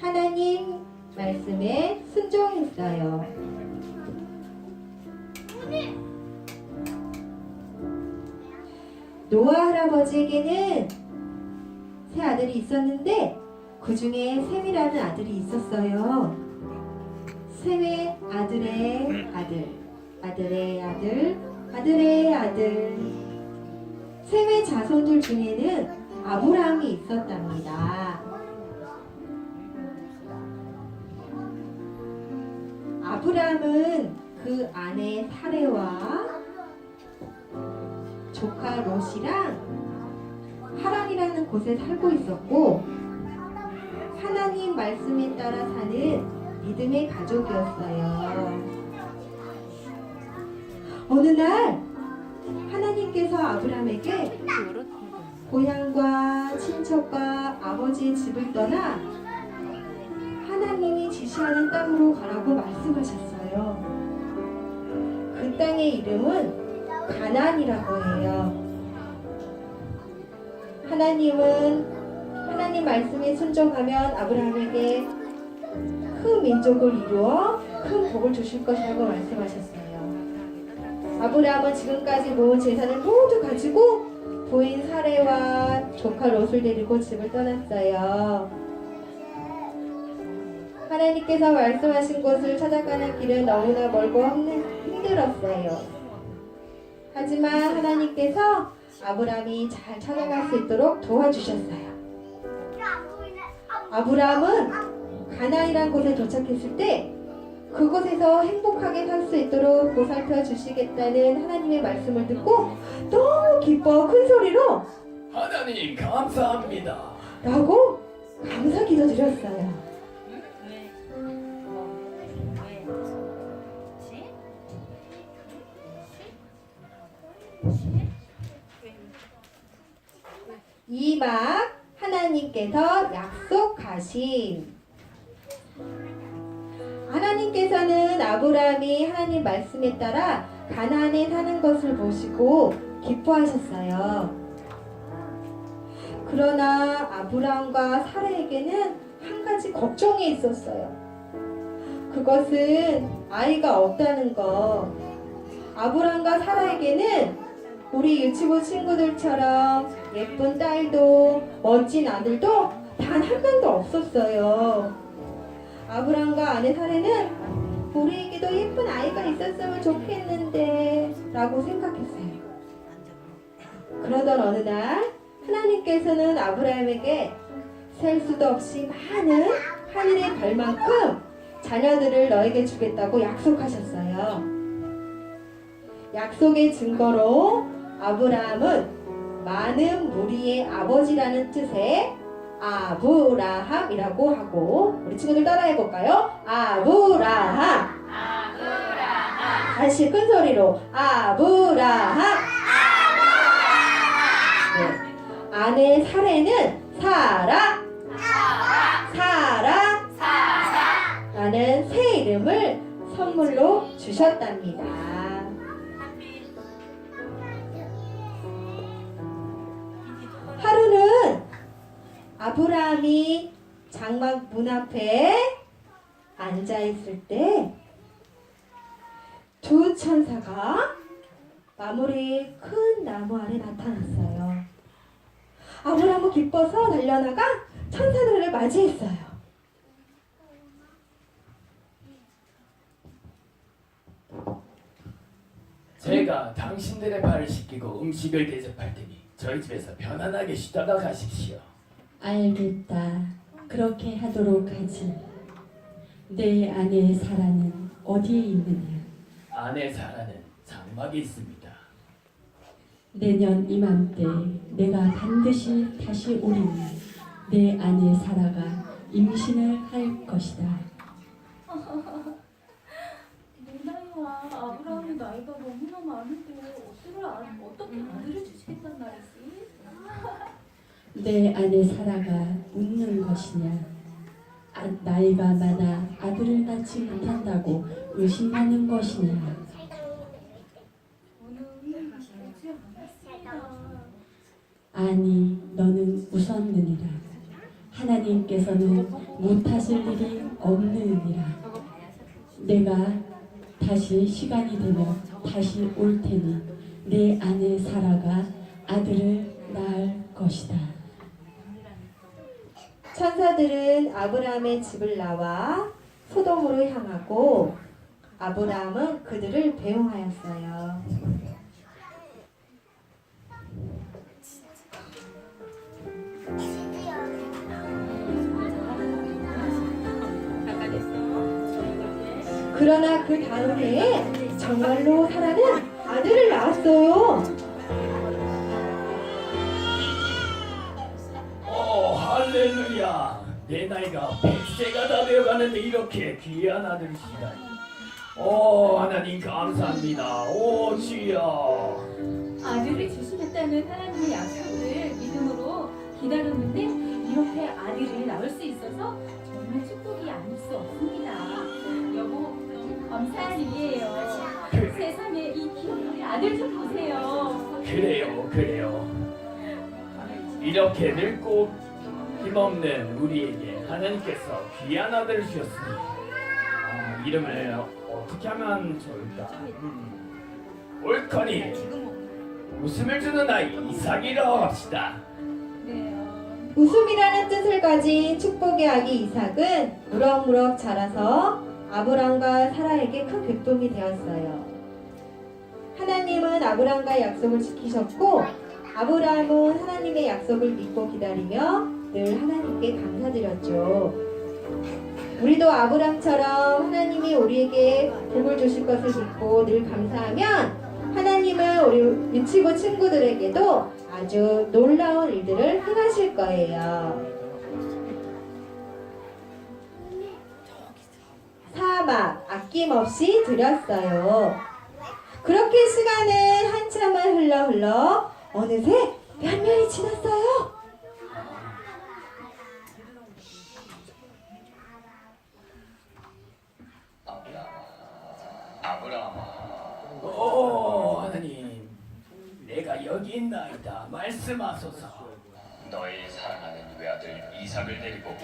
하나님 말씀에 순종했어요. 노아 할아버지에게는 세 아들이 있었는데 그 중에 셈이라는 아들이 있었어요. 셈의 아들의 아들, 아들의 아들, 아들의 아들. 셈의 자손들 중에는 아브라함이 있었답니다. 아브라함은 그 아내 사레와 조카 롯이랑 하란이라는 곳에 살고 있었고 하나님 말씀에 따라 사는 믿음의 가족이었어요. 어느 날 하나님께서 아브라함에게 고향과 친척과 아버지의 집을 떠나 지시하는 땅으로 가라고 말씀하셨어요. 그 땅의 이름은 가나안이라고 해요. 하나님은 하나님 말씀에 순종하면 아브라함에게 큰 민족을 이루어 큰 복을 주실 것이라고 말씀하셨어요. 아브라함은 지금까지 모은 재산을 모두 가지고 부인 사레와 조카 롯을 데리고 집을 떠났어요. 하나님께서 말씀하신 곳을 찾아가는 길은 너무나 멀고 힘들- 힘들었어요. 하지만 하나님께서 아브라함이 잘 찾아갈 수 있도록 도와주셨어요. 아브라함은 가나이란 곳에 도착했을 때 그곳에서 행복하게 살 수 있도록 보살펴 주시겠다는 하나님의 말씀을 듣고 너무 기뻐 큰 소리로 하나님 감사합니다. 라고 감사 기도 드렸어요. 이막 하나님께서 약속하신 하나님께서는 아브라함이 하나님 말씀에 따라 가나안에 사는 것을 보시고 기뻐하셨어요. 그러나 아브라함과 사라에게는 한 가지 걱정이 있었어요. 그것은 아이가 없다는 거. 아브라함과 사라에게는 우리 유치부 친구들처럼 예쁜 딸도 멋진 아들도 단 한 명도 없었어요. 아브라함과 아내 사례는 우리에게도 예쁜 아이가 있었으면 좋겠는데 라고 생각했어요. 그러던 어느 날 하나님께서는 아브라함에게 셀 수도 없이 많은 하늘의 별만큼 자녀들을 너에게 주겠다고 약속하셨어요. 약속의 증거로 아브라함은 많은 무리의 아버지라는 뜻의 아브라함이라고 하고 우리 친구들 따라해 볼까요? 아브라함. 다시 큰 소리로 아브라함. 네. 아내 사례는 사라. 사라. 라는 새 이름을 선물로 주셨답니다. 아브라함이 장막 문 앞에 앉아 있을 때 두 천사가 마무리 큰 나무 아래 나타났어요. 아브라함은 기뻐서 달려나가 천사들을 맞이했어요. 제가 당신들의 발을 씻기고 음식을 대접할 테니 저희 집에서 편안하게 쉬다가 가십시오. 알겠다. 그렇게 하도록 하지. 내 아내 사라는 어디에 있느냐? 아내 사라는 장막에 있습니다. 내년 이맘때 내가 반드시 다시 오리니 내 아내 사라가 임신을 할 것이다. 내 나이와 아브라함의 나이가 너무나 많은데 어떻게, 아, 어떻게 아들을 주시겠단 말이지? 내 아내 사라가 웃는 것이냐? 아, 나이가 많아 아들을 낳지 못한다고 의심하는 것이냐? 아니, 너는 웃었느니라. 하나님께서는 못하실 일이 없느니라. 내가 다시 시간이 되면 다시 올 테니 내 아내 사라가 아들을 낳을 것이다. 천사들은 아브라함의 집을 나와 소돔으로 향하고 아브라함은 그들을 배웅하였어요. 그러나 그 다음 해에 정말로 사라는 아들을 낳았어요. 오 할렐루야 내 나이가 100세가 다 되어가는데 이렇게 귀한 아들이시다니 오 하나님 감사합니다 오 주여 아들을 주시겠다는 하나님의 약속을 믿음으로 기다렸는데 이렇게 아들을 낳을 수 있어서 정말 축복이 아닐 수 없습니다. 여보, 감사한 일이에요. 세상에 이 귀한 아들 좀 보세요. 그래요 그래요 이렇게 늙고 힘없는 우리에게 하나님께서 귀한 아들을 주셨으니 아, 이름을 어떻게 하면 좋을까? 음, 옳거니 웃음을 주는 아이 이삭이라고 합시다. 네, 어, 웃음이라는 뜻을 가진 축복의 아기 이삭은 무럭무럭 자라서 아브람과 사라에게 큰 기쁨이 되었어요. 하나님은 아브람과의 약속을 지키셨고 아브람은 하나님의 약속을 믿고 기다리며 늘 하나님께 감사드렸죠. 우리도 아브람처럼 하나님이 우리에게 복을 주실 것을 믿고 늘 감사하면 하나님은 우리 미치고 친구들에게도 아주 놀라운 일들을 행하실 거예요. 사막 아낌없이 드렸어요. 그렇게 시간은 한참을 흘러 흘러 어느새 몇 년이 지났어요. 아브라함 오 하나님 내가 여기 있나이다 말씀하소서 너의 사랑하는 외아들 이삭을 데리고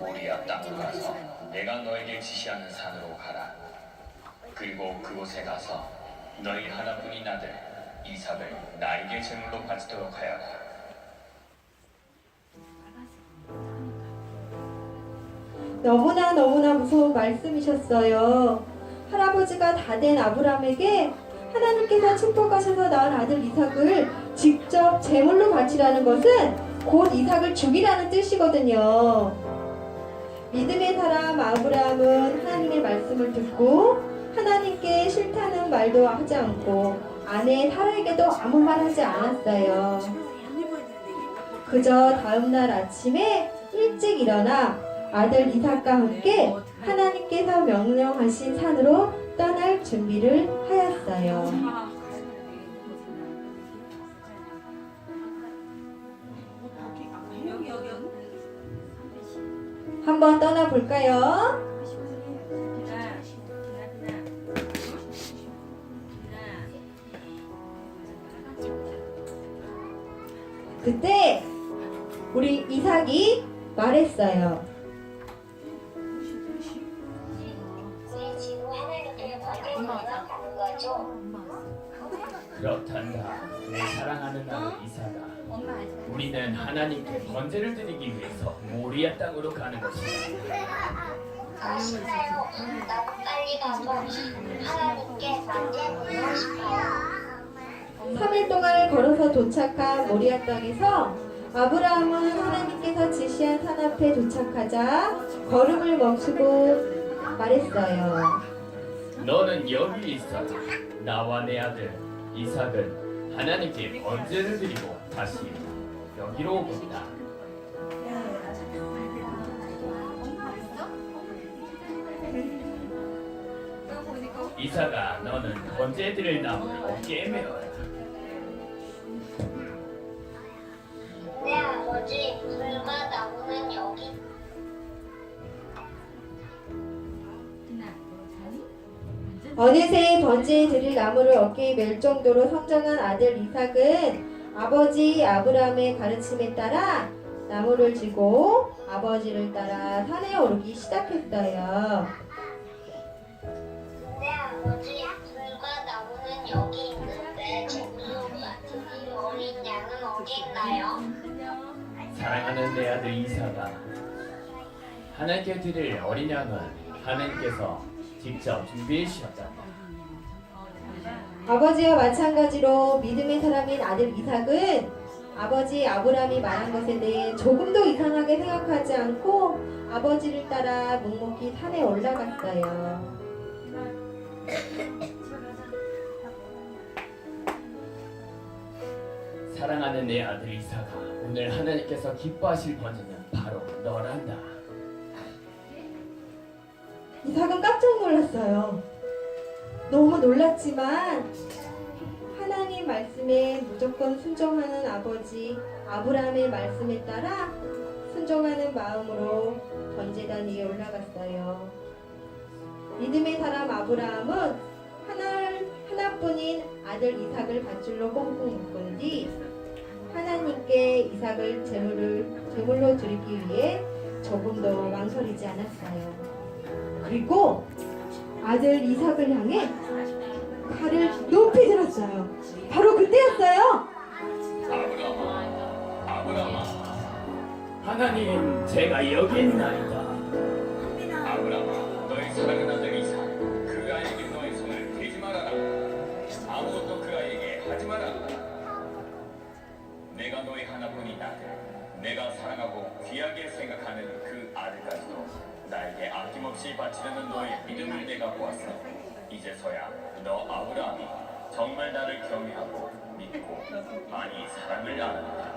모리아 땅으로 가서 내가 너에게 지시하는 산으로 가라. 그리고 그곳에 가서 너희 하나뿐인 아들 이삭을 나에게 제물로 바치도록 하여라. 너무나 너무나 무서운 말씀이셨어요. 할아버지가 다 된 아브람에게 하나님께서 축복하셔서 낳은 아들 이삭을 직접 제물로 바치라는 것은 곧 이삭을 죽이라는 뜻이거든요. 믿음의 사람 아브라함은 하나님의 말씀을 듣고 하나님께 싫다는 말도 하지 않고 아내 사라에게도 아무 말 하지 않았어요. 그저 다음날 아침에 일찍 일어나 아들 이삭과 함께 하나님께서 명령하신 산으로 떠날 준비를 하였어요. 한번 떠나 볼까요? 그때 우리 이삭이 말했어요. 우리는 하나님께 번제를 드리기 위해서 모리아 땅으로 가는 것이다 아, 싫어요. 나도 빨리 가서 하나님께 만져보고 싶어요. 3일 동안을 걸어서 도착한 모리아 땅에서 아브라함은 하나님께서 지시한 산 앞에 도착하자 걸음을 멈추고 말했어요. 너는 여기 있어라 나와 내 아들 이삭은 하나님께 번제를 드리고 다시 여기로 오겠다. 이삭아 너는 번제 드릴 나무를 어깨에 메어라. 내 아버지, 불과 나무는 여기. 어느새 번제에 드릴 나무를 어깨에 멜 정도로 성장한 아들 이삭은 아버지 아브라함의 가르침에 따라 나무를 지고 아버지를 따라 산에 오르기 시작했어요. 네 아버지 불과 나무는 여기 있는데 어린 양은 어디 있나요? 사랑하는 내 아들 이사가 하나님께 드릴 어린 양은 하나님께서 직접 준비해 주셨다. 아버지와 마찬가지로 믿음의 사람인 아들 이삭은 아버지 아브라함이 말한 것에 대해 조금도 이상하게 생각하지 않고 아버지를 따라 묵묵히 산에 올라갔어요. 사랑하는 내 아들 이사가 오늘 하나님께서 기뻐하실 번제는 바로 너란다. 이삭은 깜짝 놀랐어요. 너무 놀랐지만 하나님 말씀에 무조건 순종하는 아버지 아브라함의 말씀에 따라 순종하는 마음으로 번제단 위에 올라갔어요. 믿음의 사람 아브라함은 하나, 하나뿐인 아들 이삭을 밧줄로 꽁꽁 묶은 뒤 하나님께 이삭을 제물을, 제물로 드리기 위해 조금도 망설이지 않았어요. 그리고 아들 이삭을 향해 팔을 높이 들었어요. 바로 그때였어요. 아브라함아, 아브라함아, 하나님, 제가 여기 있나이다. 아브라함아, 너의 사랑하는 아들 이삭, 그 아이에게 너의 손을 대지 말아라. 아무것도 그 아이에게 하지 말아라. 내가 너의 하나뿐인 아들, 내가 사랑하고 귀하게 생각하는 그 아들까지도 나에게 아낌없이 바치려는 너의 믿음을 내가 보았어. 이제서야 너 아브라함이 정말 나를 경외하고 믿고 많이 사랑을 나누는다.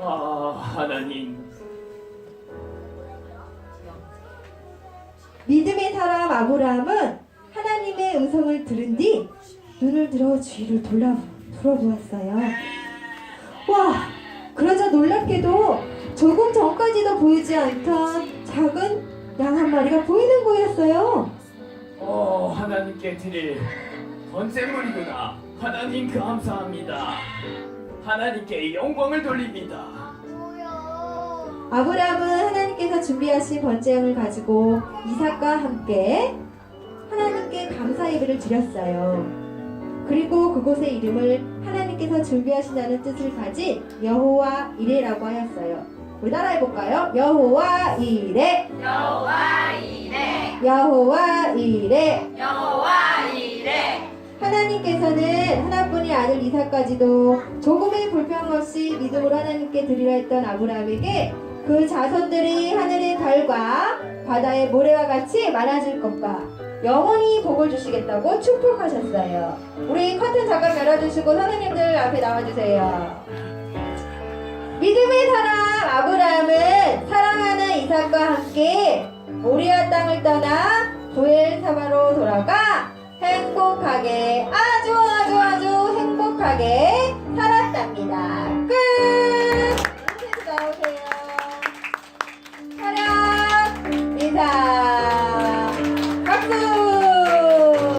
아, 하나님, 믿음의 사람 아브라함은 하나님의 음성을 들은 뒤 눈을 들어 주위를 돌아 돌아보았어요. 와, 그러자 놀랍게도 조금 전까지도 보이지 않던 작은 양 한 마리가 보이는 거였어요. 어, 하나님께 드릴 번제물이구나. 하나님 감사합니다. 하나님께 영광을 돌립니다. 아브라함은 하나님께서 준비하신 번제양을 가지고 이삭과 함께 하나님께 감사 예배를 드렸어요. 그리고 그곳의 이름을 하나님께서 준비하신다는 뜻을 가진 여호와 이레라고 하였어요. 우리 따라 해 볼까요? 여호와 이레. 여호와 이레. 여호와 이레. 여호와 이레. 하나님께서는 하나뿐인 아들 이삭까지도 조금의 불평 없이 믿음으로 하나님께 드리라 했던 아브라함에게 그 자손들이 하늘의 별과 바다의 모래와 같이 많아질 것과 영원히 복을 주시겠다고 축복하셨어요. 우리 커튼 잠깐 열어주시고 선생님들 앞에 나와주세요. 믿음의 사람 아브라함은 사랑하는 이삭과 함께 모리아 땅을 떠나 조엘 사바로 돌아가 행복하게 아주 아주 아주 행복하게 살았답니다. 끝! 나오세요. 사랑 인사.